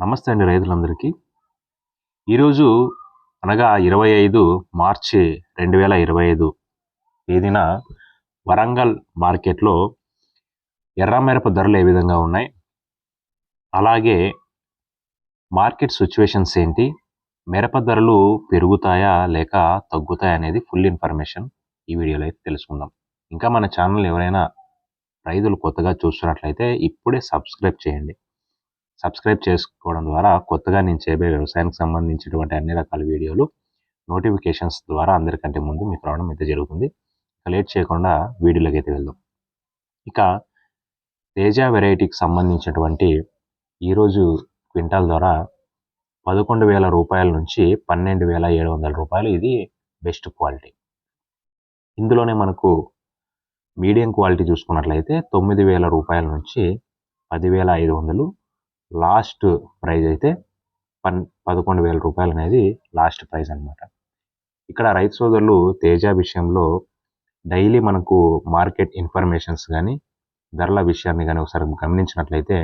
నమస్తే అండి రైతులందరికీ. ఈరోజు అనగా ఇరవై ఐదు మార్చి రెండు వేల ఇరవై ఐదు తేదీన వరంగల్ మార్కెట్లో ఎర్రమిరప ధరలు ఏ విధంగా ఉన్నాయి? అలాగే మార్కెట్ సిచ్యువేషన్స్ ఏంటి? మిరప ధరలు పెరుగుతాయా లేక తగ్గుతాయా అనేది ఫుల్ ఇన్ఫర్మేషన్ ఈ వీడియోలో అయితే తెలుసుకుందాం. ఇంకా మన ఛానల్ ఎవరైనా రైతులు కొత్తగా చూస్తున్నట్లయితే ఇప్పుడే సబ్స్క్రైబ్ చేయండి. సబ్స్క్రైబ్ చేసుకోవడం ద్వారా కొత్తగా నేను చేయబోయే వ్యవసాయానికి సంబంధించినటువంటి అన్ని రకాల వీడియోలు నోటిఫికేషన్స్ ద్వారా అందరికంటే ముందు మీకు రావడం అయితే జరుగుతుంది. లేట్ చేయకుండా వీడియోలోకి అయితే వెళ్దాం. ఇక తేజ వెరైటీకి సంబంధించినటువంటి ఈరోజు క్వింటాల్ ద్వారా పదకొండు వేల రూపాయల నుంచి పన్నెండు వేల ఏడు వందల రూపాయలు. ఇది బెస్ట్ క్వాలిటీ ఇందులోనే మనకు మీడియం క్వాలిటీ చూసుకున్నట్లయితే తొమ్మిది వేల రూపాయల నుంచి పదివేల ఐదు వందలు లాస్ట్ ప్రైజ్ అయితే పన్ పదకొండు వేల రూపాయలు అనేది లాస్ట్ ప్రైజ్ అనమాట ఇక్కడ రైతు సోదరులు తేజ విషయంలో డైలీ మనకు మార్కెట్ ఇన్ఫర్మేషన్స్ కానీ ధరల విషయాన్ని కానీ ఒకసారి గమనించినట్లయితే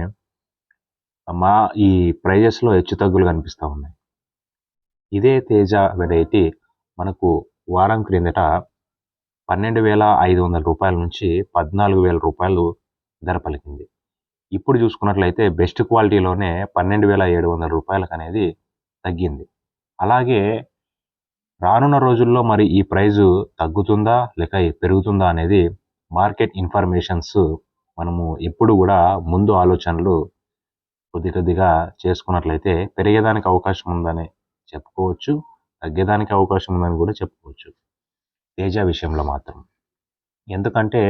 మా ఈ ప్రైజెస్లో హెచ్చు తగ్గులు కనిపిస్తూ ఉన్నాయి. ఇదే తేజ వెరైటీ మనకు వారం క్రిందట పన్నెండు వేల ఐదు వందల రూపాయల నుంచి పద్నాలుగు వేల రూపాయలు ధర పలికింది. ఇప్పుడు చూసుకున్నట్లయితే బెస్ట్ క్వాలిటీలోనే పన్నెండు వేల ఏడు వందల రూపాయలకు అనేది తగ్గింది. అలాగే రానున్న రోజుల్లో మరి ఈ ప్రైజు తగ్గుతుందా లేక పెరుగుతుందా అనేది మార్కెట్ ఇన్ఫర్మేషన్స్ మనము ఎప్పుడు కూడా ముందు ఆలోచనలు కొద్ది కొద్దిగా చేసుకున్నట్లయితే పెరిగేదానికి అవకాశం ఉందని చెప్పుకోవచ్చు తగ్గేదానికి అవకాశం ఉందని కూడా చెప్పుకోవచ్చు. తేజ విషయంలో మాత్రం. ఎందుకంటే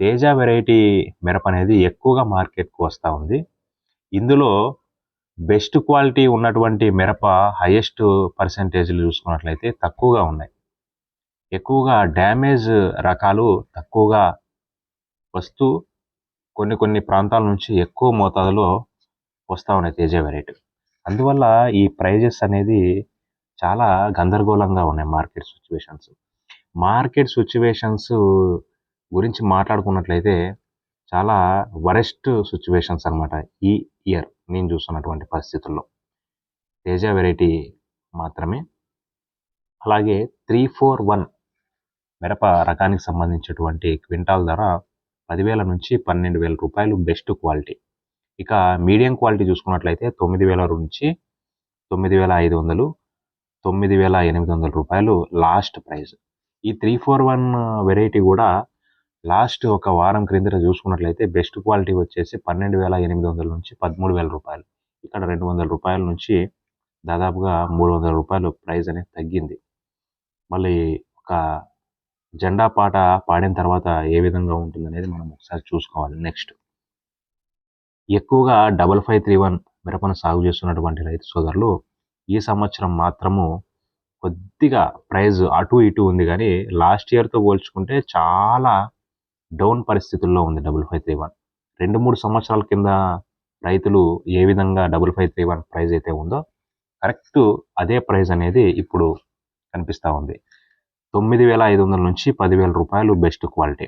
తేజ వెరైటీ మిరప అనేది ఎక్కువగా మార్కెట్కు వస్తూ ఉంది. ఇందులో బెస్ట్ క్వాలిటీ ఉన్నటువంటి మిరప హయ్యెస్ట్ పర్సంటేజ్లు చూసుకున్నట్లయితే తక్కువగా ఉన్నాయి. ఎక్కువగా డ్యామేజ్ రకాలు తక్కువగా వస్తూ కొన్ని కొన్ని ప్రాంతాల నుంచి ఎక్కువ మోతాదులో వస్తూ ఉన్నాయి తేజ వెరైటీ. అందువల్ల ఈ ప్రైజెస్ అనేది చాలా గందరగోళంగా ఉన్నాయి మార్కెట్ సిచ్యువేషన్స్. మార్కెట్ సిచ్యువేషన్స్ గురించి మాట్లాడుకున్నట్లయితే చాలా వరెస్ట్ సిచ్యువేషన్స్ అనమాట ఈ ఇయర్ నేను చూస్తున్నటువంటి పరిస్థితుల్లో. తేజ వెరైటీ మాత్రమే. అలాగే త్రీ ఫోర్ వన్ మిరప రకానికి సంబంధించినటువంటి క్వింటాల్ ధర పదివేల నుంచి పన్నెండు వేల రూపాయలు బెస్ట్ క్వాలిటీ. ఇక మీడియం క్వాలిటీ చూసుకున్నట్లయితే తొమ్మిది వేల నుంచి తొమ్మిది వేల ఐదు వందలు తొమ్మిది వేల ఎనిమిది వందల రూపాయలు లాస్ట్ ప్రైస్. ఈ త్రీ ఫోర్ వన్ వెరైటీ కూడా లాస్ట్ ఒక వారం క్రిందట చూసుకున్నట్లయితే బెస్ట్ క్వాలిటీ వచ్చేసి పన్నెండు వేల ఎనిమిది వందల నుంచి పదమూడు వేల రూపాయలు. ఇక్కడ రెండు వందల రూపాయల నుంచి దాదాపుగా మూడు వందల రూపాయలు ప్రైస్ అనేది తగ్గింది. మళ్ళీ ఒక జెండా పాట పాడిన తర్వాత ఏ విధంగా ఉంటుంది అనేది మనం ఒకసారి చూసుకోవాలి నెక్స్ట్. ఎక్కువగా డబల్ ఫైవ్ త్రీ వన్ మిరపను సాగు చేస్తున్నటువంటి రైతు సోదరులు ఈ సంవత్సరం మాత్రము కొద్దిగా ప్రైజ్ అటు ఇటు ఉంది కానీ లాస్ట్ ఇయర్తో పోల్చుకుంటే చాలా డౌన్ పరిస్థితుల్లో ఉంది డబుల్ ఫైవ్ త్రీ వన్. రెండు మూడు సంవత్సరాల కింద రైతులు ఏ విధంగా double five three one price అయితే ఉందో కరెక్ట్ అదే ప్రైజ్ అనేది ఇప్పుడు కనిపిస్తూ ఉంది. తొమ్మిది వేల ఐదు వందల నుంచి పదివేల రూపాయలు బెస్ట్ క్వాలిటీ.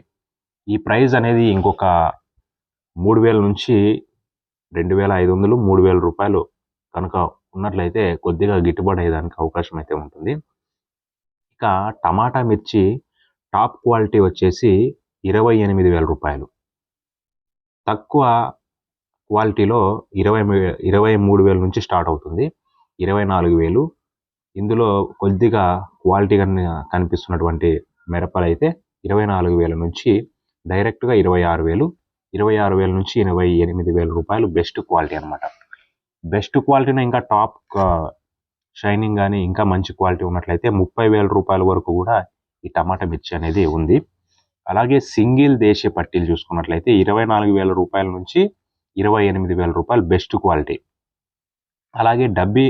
ఈ ప్రైజ్ అనేది ఇంకొక మూడు వేల నుంచి రెండు వేల ఐదు వందలు మూడు వేల రూపాయలు కనుక ఉన్నట్లయితే కొద్దిగా గిట్టుబాటు అయ్యేదానికి అవకాశం అయితే ఉంటుంది. ఇక టమాటా మిర్చి టాప్ క్వాలిటీ వచ్చేసి ఇరవై ఎనిమిది వేల రూపాయలు. తక్కువ క్వాలిటీలో ఇరవై ఇరవై మూడు వేల నుంచి స్టార్ట్ అవుతుంది. ఇరవై నాలుగు వేలు. ఇందులో కొద్దిగా క్వాలిటీ కనిపిస్తున్నటువంటి మిరపలు అయితే ఇరవై నాలుగు వేల నుంచి డైరెక్ట్గా ఇరవై ఆరు వేలు. ఇరవై ఆరు వేల నుంచి ఇరవై ఎనిమిది వేల రూపాయలు బెస్ట్ క్వాలిటీ అనమాట బెస్ట్ క్వాలిటీని ఇంకా టాప్ షైనింగ్ కానీ ఇంకా మంచి క్వాలిటీ ఉన్నట్లయితే ముప్పై వేల రూపాయల వరకు కూడా ఈ టమాటా మిర్చి అనేది ఉంది. అలాగే సింగిల్ దేశీయ పట్టీలు చూసుకున్నట్లయితే ఇరవై నాలుగు వేల రూపాయల నుంచి ఇరవై ఎనిమిది వేల రూపాయలు బెస్ట్ క్వాలిటీ. అలాగే డబ్బీ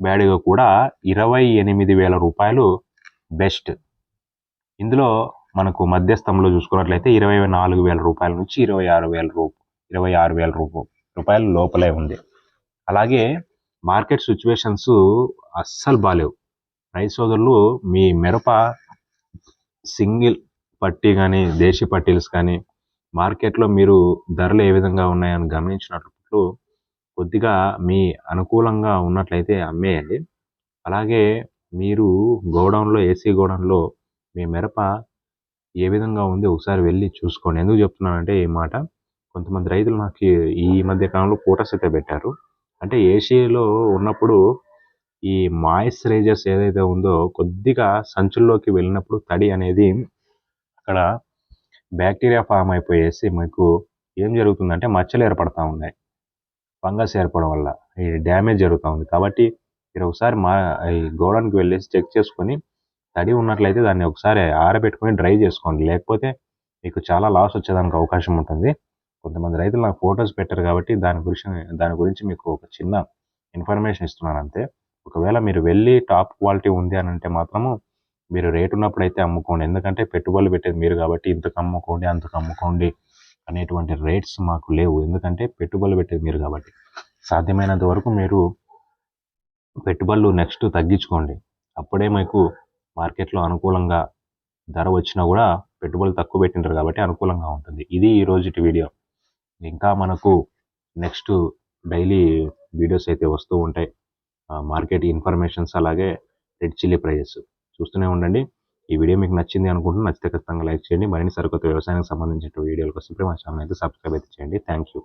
బ్యాడ్గా కూడా ఇరవై ఎనిమిది వేల రూపాయలు బెస్ట్. ఇందులో మనకు మధ్యస్థంలో చూసుకున్నట్లయితే ఇరవై నాలుగు వేల రూపాయల నుంచి ఇరవై ఆరు వేల రూపు ఇరవై ఆరు వేల రూప రూపాయలు లోపలే ఉంది. అలాగే మార్కెట్ సిచ్యువేషన్స్ అస్సలు బాగాలేవు రైతు సోదరులు మీ మిరప సింగిల్ పట్టీ కానీ దేశీ పట్టీల్స్ కానీ మార్కెట్లో మీరు ధరలు ఏ విధంగా ఉన్నాయని గమనించినట్లు కొద్దిగా మీ అనుకూలంగా ఉన్నట్లయితే అమ్మేయండి. అలాగే మీరు గోడౌన్లో ఏసీ గోడౌన్లో మీ మిరప ఏ విధంగా ఉంది ఒకసారి వెళ్ళి చూసుకోండి. ఎందుకు చెప్తున్నానంటే ఈ మాట కొంతమంది రైతులు నాకు ఈ మధ్య కాలంలో ఫోటోస్ అయితే పెట్టారు. అంటే ఏసీలో ఉన్నప్పుడు ఈ మాయిశ్చరైజర్స్ ఏదైతే ఉందో కొద్దిగా సంచుల్లోకి వెళ్ళినప్పుడు తడి అనేది అక్కడ బ్యాక్టీరియా ఫామ్ అయిపోయేసి మీకు ఏం జరుగుతుందంటే మచ్చలు ఏర్పడతా ఉన్నాయి. ఫంగస్ ఏర్పడడం వల్ల ఈ డ్యామేజ్ జరుగుతూ ఉంది. కాబట్టి మీరు ఒకసారి మా ఈ గోడౌన్కి వెళ్ళేసి చెక్ చేసుకొని తడి ఉన్నట్లయితే దాన్ని ఒకసారి ఆరబెట్టుకొని డ్రై చేసుకోండి. లేకపోతే మీకు చాలా లాస్ వచ్చేదానికి అవకాశం ఉంటుంది. కొంతమంది రైతులు నాకు ఫొటోస్ పెట్టారు కాబట్టి దాని గురించి దాని గురించి మీకు ఒక చిన్న ఇన్ఫర్మేషన్ ఇస్తున్నాను అంతే. ఒకవేళ మీరు వెళ్ళి టాప్ క్వాలిటీ ఉంది అని అంటే మాత్రము మీరు రేటు ఉన్నప్పుడు అయితే అమ్ముకోండి. ఎందుకంటే పెట్టుబడులు పెట్టేది మీరు కాబట్టి ఇంతకు అమ్ముకోండి అంతకు అమ్ముకోండి అనేటువంటి రేట్స్ మాకు లేవు. ఎందుకంటే పెట్టుబడులు పెట్టేది మీరు కాబట్టి. సాధ్యమైనంత వరకు మీరు పెట్టుబడులు నెక్స్ట్ తగ్గించుకోండి. అప్పుడే మీకు మార్కెట్లో అనుకూలంగా ధర వచ్చినా కూడా పెట్టుబడులు తక్కువ పెట్టింటారు కాబట్టి అనుకూలంగా ఉంటుంది. ఇది ఈ రోజుటి వీడియో ఇంకా మనకు నెక్స్ట్ డైలీ వీడియోస్ అయితే వస్తూ ఉంటాయి. మార్కెట్ ఇన్ఫర్మేషన్స్ అలాగే రెడ్ చిల్లీ ప్రైజెస్ చూస్తూనే ఉండండి. ఈ వీడియో మీకు నచ్చింది అనుకుంటున్నాను నచ్చితే ఖచ్చితంగా లైక్ చేయండి. మరిన్ని సరికొత్త వ్యవసాయానికి సంబంధించిన వీడియోల కోసం మా ఛానల్ అయితే సబ్స్క్రైబ్ అయితే చేయండి. Thank you